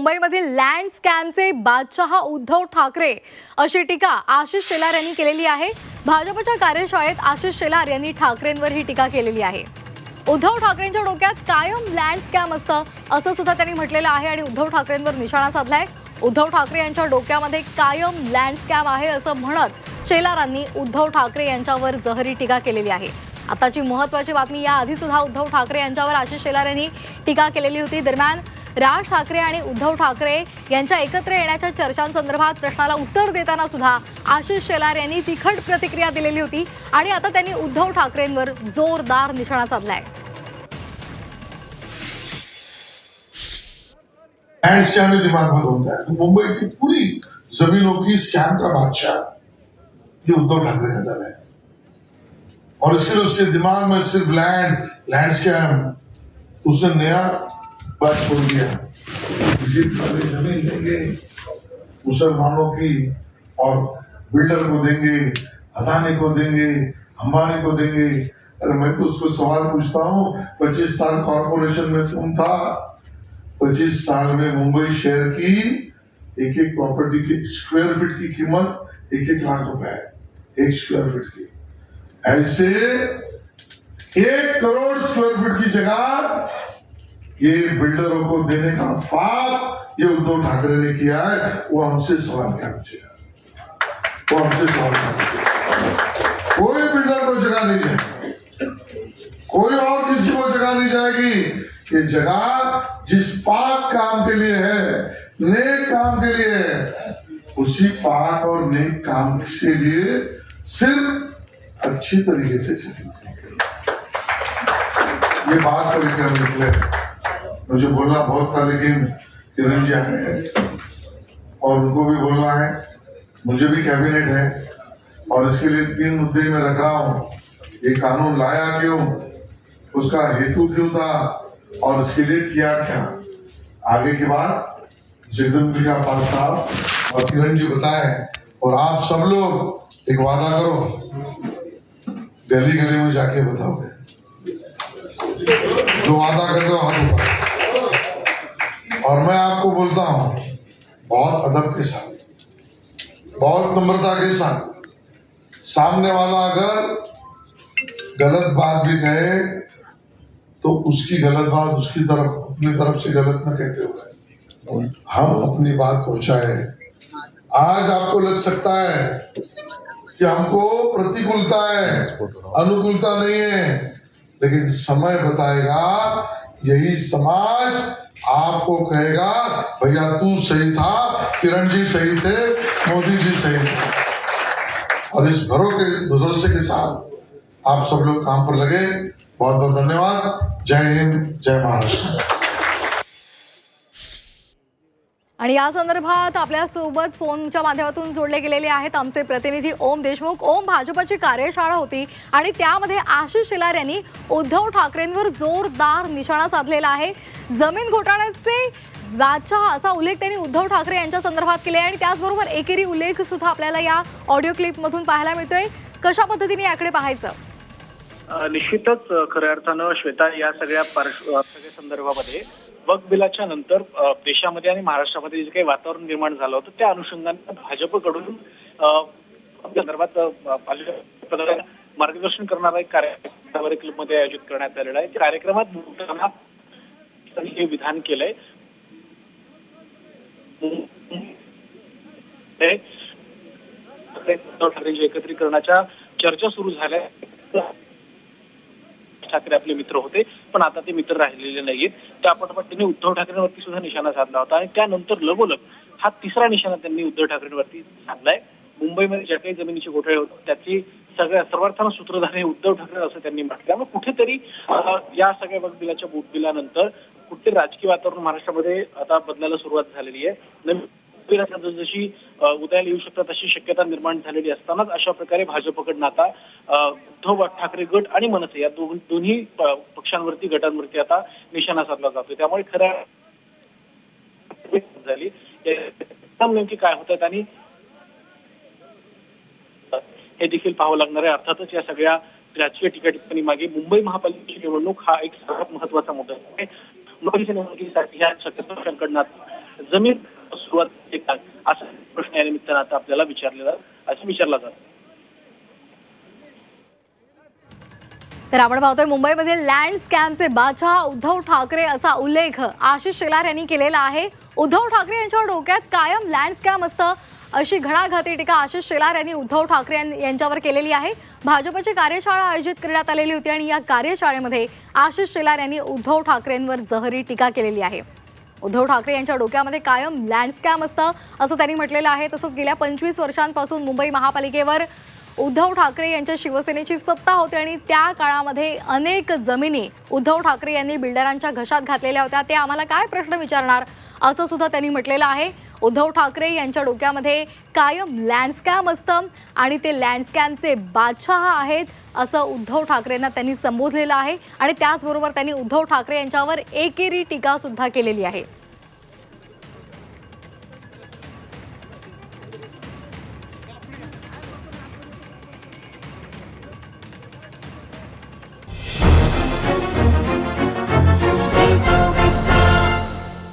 मुंबईमधील लँड स्कॅमचे बादशहा उद्धव ठाकरे अशी टीका आशिष शेलार यांनी केलेली आहे. भाजपच्या कार्यशाळेत आशिष शेलार यांनी ठाकरेंवर ही टीका केलेली आहे. उद्धव ठाकरेंच्या डोक्यात कायम लँड स्कॅम असतं असं सुद्धा त्यांनी म्हटलेलं आहे आणि उद्धव ठाकरेंवर निशाणा साधलाय. उद्धव ठाकरे यांच्या डोक्यामध्ये कायम लँड स्कॅम आहे असं म्हणत शेलारांनी उद्धव ठाकरे यांच्यावर जहरी टीका केलेली आहे. आताची महत्वाची बातमी या आधी सुद्धा उद्धव ठाकरे यांच्यावर आशिष शेलार यांनी टीका केलेली होती. दरम्यान राज ठाकरे आणि उद्धव ठाकरे यांच्या एकत्र येण्याच्या चर्चांसंदर्भात प्रश्नाला उत्तर देताना सुद्धा आशिष शेलार यांनी तिखट प्रतिक्रिया दिलेली होती आणि आता त्यांनी उद्धव ठाकरेंवर जोरदार निशाणा साधलाय. एंड मुंबई की पूरी जमीनों की स्कैम का बादशाह ये उद्धव ठाकरे का दल है। और इसके उसके दिमाग में सिर्फ लैंड लैंड स्कैम उसने नया बात खोल दिया किसी वाले ज़मीन देंगे, मुसलमानों की और बिल्डर को देंगे अदानी को देंगे, अंबानी को देंगे। अरे मैं तो उसको सवाल पूछता हूँ, पच्चीस साल कॉर्पोरेशन में तुम था, पच्चीस साल में मुंबई शहर की एक एक प्रॉपर्टी की स्क्वायर फीट की कीमत एक एक लाख रुपए है, एक स्क्वायर फीट की। ऐसे एक करोड़ स्क्वायर फीट की जगह ये बिल्डरों को देने का पाप ये उद्धव ठाकरे ने किया है, वो हमसे सवाल क्या पूछेगा वो हमसे सवाल क्या पूछेगा कोई बिल्डर को जगह नहीं जाएगी कोई और किसी को जगह नहीं जाएगी। ये जगह जिस पाक काम के लिए है, नेक काम के लिए है, उसी पाक और नेक काम के लिए सिर्फ़ अच्छी तरीके से चलेंगे ये बात को लेकर हम निकले। मुझे बोलना बहुत था, लेकिन किरण जी आए हैं। और उनको भी बोलना है। मुझे भी कैबिनेट है। और इसके लिए तीन मुद्दे में रख रहा हूँ। ये कानून लाया क्यों? उसका हेतु क्यों था? और इसके लिए किया क्या? आगे की बात जगदम्बिका पाल साहब और किरण जी बताए। और आप सब लोग एक वादा करो। गली गली में जाके बताओगे। जो वादा करते हो हाथ और मैं आपको बोलता हूँ, बहुत अदब के साथ, बहुत नम्रता के साथ, सामने वाला अगर गलत बात भी कहे तो उसकी गलत बात उसकी तरफ़, अपनी तरफ़ से गलत न कहते हुए। हम अपनी बात पहुँचाए आज आपको लग सकता है कि हमको प्रतिकूलता है, अनुकूलता नहीं है, लेकिन समय बताएगा, यही समाज आपको कहेगा, भैया तू सही था, किरण जी सही थे, मोदी जी सही थे। और इस भरो के भरोसे के साथ आप सब लोग काम पर लगे। बहुत बहुत धन्यवाद। जय हिंद, जय महाराष्ट्र। आणि या संदर्भात आपल्यासोबत फोनच्या माध्यमातून जोडले गेलेले आहेत आमचे प्रतिनिधी ओम देशमुख. ओम भाजपाची कार्यशाळा होती आणि त्यामध्ये आशिष शेलार यांनी उद्धव ठाकरेंवर जोरदार निशाणा साधलेला आहे. जमीन घोटाळ्याचे बादशाह असा उल्लेख त्यांनी उद्धव ठाकरे यांच्या संदर्भात केले आणि त्याचबरोबर एकेरी उल्लेख सुद्धा आपल्याला या ऑडिओ क्लिपमधून पाहायला मिळतोय. कशा पद्धतीने याकडे पाहायचं? निश्चितच खऱ्या अर्थानं श्वेता या सगळ्या पार्श्व सगळ्या संदर्भामध्ये वक बिलाच्या नंतर देशामध्ये आणि महाराष्ट्रामध्ये जे काही वातावरण निर्माण झालं होतं त्या अनुषंगाने भाजपकडून संदर्भात मार्गदर्शन करणारा एक कार्यक्रम क्लबमध्ये आयोजित करण्यात आलेला आहे. त्या कार्यक्रमात बोलताना त्यांनी हे विधान केलंय. उद्धव ठाकरेंच्या एकत्रीकरणाच्या चर्चा सुरू झाल्या. ठाकरे आपले मित्र होते पण आता ते मित्र राहिलेले नाहीत त्यापाठोपाठ त्यांनी उद्धव ठाकरेंवरती सुद्धा निशाणा साधला होता. आणि त्यानंतर लगोलग हा तिसरा निशाणा त्यांनी उद्धव ठाकरेंवरती साधलाय. मुंबईमध्ये ज्या काही जमिनीचे घोटाळे होते त्याची सगळ्या सर्वार्थानं सूत्रधार हे उद्धव ठाकरे असं त्यांनी म्हटलं. त्यामुळे कुठेतरी या सगळ्या वकबिलाच्या बोटबिलानंतर कुठे राजकीय वातावरण महाराष्ट्रामध्ये आता बदलायला सुरुवात झालेली आहे. नवीन जसजशी जशी उदयाला येऊ शकतात अशी शक्यता निर्माण झालेली असतानाच अशा प्रकारे भाजपकडनं आता उद्धव ठाकरे गट आणि मनसे या दोन दोन्ही पक्षांवरती गटांवरती आता निशाणा साधला जातोय. त्यामुळे खऱ्या झाली. नेमकी काय होत आहेत आणि हे देखील पाहावं लागणार आहे. अर्थातच या सगळ्या राजकीय टीका टिप्पणी मागे मुंबई महापालिकेची निवडणूक हा एक सर्वात महत्त्वाचा मुद्दा आहे. मुंबईच्या निवडणुकीसाठी ह्या शक्यतो संकटनात जमीन सुरुवात असा प्रश्न या निमित्तानं आता आपल्याला विचारलेला असं विचारला जातो. तर आपण पाहतोय मुंबईमधील लँड स्कॅमचे बादशाह उद्धव ठाकरे असा उल्लेख आशिष शेलार यांनी केलेला आहे. उद्धव ठाकरे यांच्या डोक्यात कायम लँड स्कॅम असतं अशी घणाघाती टीका आशिष शेलार यांनी उद्धव ठाकरे यां- यांच्यावर केलेली आहे. भाजपची कार्यशाळा आयोजित करण्यात आलेली होती आणि या कार्यशाळेमध्ये आशिष शेलार यांनी उद्धव ठाकरेंवर जहरी टीका केलेली आहे. उद्धव ठाकरे यांच्या डोक्यामध्ये कायम लँडस्कॅम असतं असं त्यांनी म्हटलेलं आहे. तसंच गेल्या पंचवीस वर्षांपासून मुंबई महापालिकेवर उद्धव ठाकरे यांच्या शिवसेनेची सत्ता होती आणि त्या काळामध्ये अनेक जमिनी उद्धव ठाकरे यांनी बिल्डरांच्या घशात घातलेल्या होत्या. ते आम्हाला काय प्रश्न विचारणार असं सुद्धा त्यांनी म्हटलेलं आहे. उद्धव ठाकरे यांच्या डोक्यामध्ये कायम लँडस्कॅम असतं आणि ते लँडस्कॅमचे बादशाह आहेत असं उद्धव ठाकरेंना त्यांनी संबोधलेलं आहे. आणि त्याचबरोबर त्यांनी उद्धव ठाकरे यांच्यावर एकेरी टीकासुद्धा केलेली आहे.